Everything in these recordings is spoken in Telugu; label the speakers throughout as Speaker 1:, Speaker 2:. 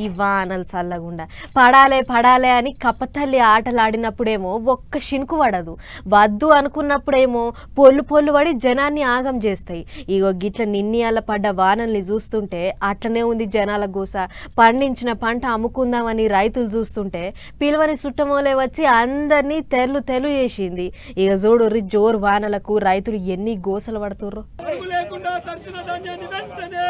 Speaker 1: ఈ వానలు చల్లగుండా. పడాలే పడాలే అని కప్పతల్లి ఆటలాడినప్పుడేమో ఒక్క షినుకు పడదు వద్దు అనుకున్నప్పుడేమో పొల్లు పొల్లు పడి జనాన్ని ఆగం చేస్తాయి. ఇగో గిట్ల నిన్నీయాల పడ్డ వానల్ని చూస్తుంటే అట్లనే ఉంది జనాల గోస. పండించిన పంట అమ్ముకుందామని రైతులు చూస్తుంటే పిలువని సుట్టమోలే వచ్చి అందరినీ తెల్లు తెలు చేసింది. ఇక చూడు జోరు వానలకు రైతులు ఎన్ని గోసలు పడుతుర్రో.
Speaker 2: అడుగు తడిచిన ధాన్యాన్ని వెంటనే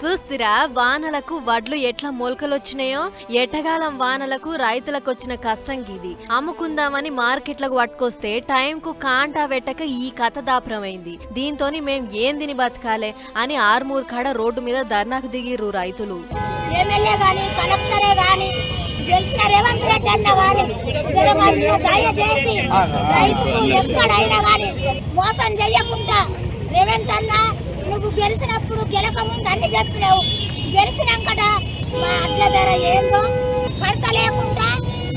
Speaker 1: చూస్తురా వానలకు వడ్లు ఎట్లా మొలకలొచ్చినాయో? ఎటగాలం వానలకు రైతులకు వచ్చిన కష్టం గిది. అమ్ముకుందామని మార్కెట్లకు పట్టుకొస్తే టైంకు కాంటా పెట్టక ఈ కథ దాపురమైంది. దీంతోని మేం ఏం దిని బతకాలే అని ఆర్మూర్ కాడ రోడ్డు మీద ధర్నాకు దిగిర్రు రైతులు.
Speaker 3: ఎమ్మెల్యే రేవంత్ రెడ్డి దయచేసి రైతులు ఎక్కడైనా గాని మోసం చెయ్యకుండా రేవంత్ అన్న నువ్వు గెలిచినప్పుడు గెలకముందు అన్ని చెప్పినావు. గెలిచినాకట మా అడ్ల ధర ఏందో పడత లేకుండా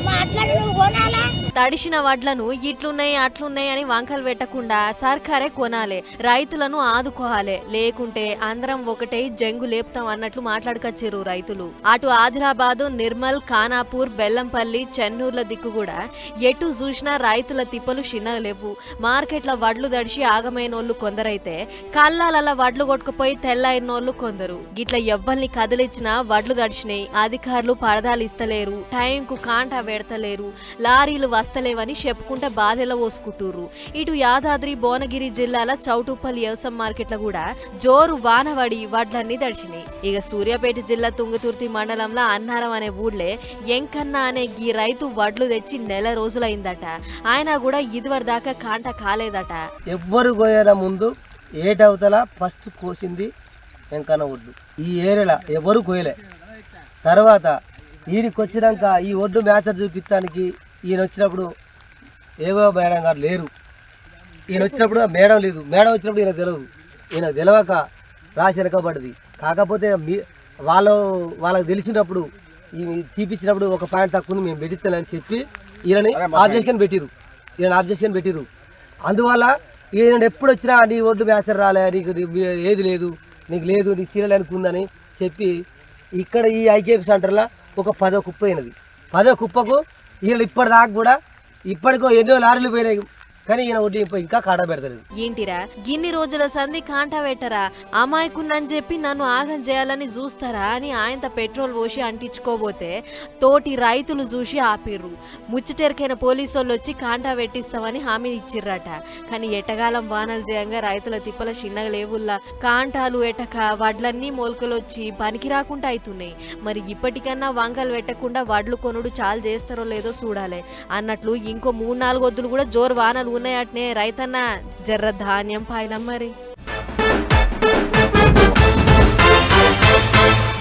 Speaker 3: మా అడ్లను కొనాలా?
Speaker 1: తడిసిన వడ్లను ఇట్లున్నాయి అట్లున్నాయి అని వంకలు పెట్టకుండా సర్కారే కొనాలే. రైతులను ఆదుకోవాలి. లేకుంటే అందరం ఒకటే జంగు లేపుతాం అన్నట్లు మాట్లాడుకొచ్చిర్రు రైతులు. అటు ఆదిలాబాద్ నిర్మల్ ఖానాపూర్ బెల్లంపల్లి చెన్నూర్ల దిక్కు కూడా ఎటు చూసినా రైతుల తిప్పలు చిన్నగలేవు మార్కెట్ల వడ్లు దడిచి ఆగమైనోళ్ళు కొందరైతే కల్లాలల వడ్లు కొట్టుకుపోయి తెల్లైనోళ్ళు కొందరు. గిట్ల ఎవ్వల్ని కదిలిచ్చినా వడ్లు దడిచినాయి అధికారులు పరదాలు ఇస్తలేరు. టైంకు కాంటా పెడతలేరు. లారీలు వస్తలేవని చెప్పుకుంటే బాధెల పోసుకుంటుర్రు ఇటు యాదాద్రి భువనగిరి జిల్లాల చౌటుప్పల్ వ్యవసాయ మార్కెట్ల కూడా జోరు వానవడి వడ్లన్నీ దడిచినాయి. ఇక సూర్యాపేట జిల్లా తుంగతుర్తి మండలంలో అన్నారం అనే ఊళ్ళే ఎంకన్న అనే ఈ రైతు వడ్లు తెచ్చి నెల రోజులైందట. ఆయన కూడా ఇదివరి దాకా కాంట కాలేదట.
Speaker 4: ఎవ్వరు కోయరా ముందు ఏటవతల ఫస్ట్ కోసింది వెంకన్న ఒడ్డు ఈ ఏరియాలో ఎవరు కోయలే. తర్వాత ఈడికి వచ్చినాక ఈ ఒడ్డు మ్యాచర్ చూపించడానికి ఈయన వచ్చినప్పుడు ఏవో మేడం గారు లేరు. ఈయన వచ్చినప్పుడు మేడం లేదు. మేడం వచ్చినప్పుడు ఈయన తెలియదు ఈయన తెలియక రాసి వెనకబడ్డది. కాకపోతే మీ వాళ్ళు వాళ్ళకి తెలిసినప్పుడు ఈ తీపిచ్చినప్పుడు ఒక పాయింట్ తక్కువ మేము పెట్టిస్తానని చెప్పి ఈయనని ఆబ్జెక్షన్ పెట్టిరు ఈయన ఆబ్జెక్షన్ పెట్టిరు అందువల్ల ఈయన ఎప్పుడు వచ్చినా నీ ఒడ్డు మ్యాచర్ రాలే నీకు నీ- ఏది లేదు నీకు లేదు నీకు సీరియల్ అనుకుందని చెప్పి ఇక్కడ ఈ ఐకేపీ సెంటర్లో ఒక పదో కుప్ప అయినది. పదో కుప్పకు ఈయన ఇప్పటిదాకా కూడా ఇప్పటికో ఎన్నో లారీలు పోయినాయి. కానీ ఈయన ఒడ్డు ఇంకా కాడ పెడతలేదు.
Speaker 1: ఏంటిరా? గిన్ని రోజుల సంధి కాంటా పెట్టరా అమాయకున్నని చెప్పి నన్ను ఆగం చేయాలని చూస్తారా అని ఆయనత పెట్రోల్ పోసి అంటించుకోబోతే తోటి రైతులు చూసి ఆపిర్రు. ముచ్చటెరికైన పోలీసు వాళ్ళు వచ్చి కాంటా పెట్టిస్తామని హామీ ఇచ్చిర్రట. కానీ ఎటగాలం వానలు చేయంగా రైతుల తిప్పల చిన్నగా లేవుల్లా. కాంటాలు ఎటక వడ్లన్నీ మొలకలు వచ్చి పనికి రాకుండా అవుతున్నాయి మరి ఇప్పటికన్నా వంకలు పెట్టకుండా వడ్లు కొనుడు చాలు చేస్తారో లేదో చూడాలి. అన్నట్లు ఇంకో మూడు నాలుగు వద్దులు కూడా జోరు వానలు ఉన్నాయటనే రైతన్న జర్ర ధాన్యం పాయలం మరి.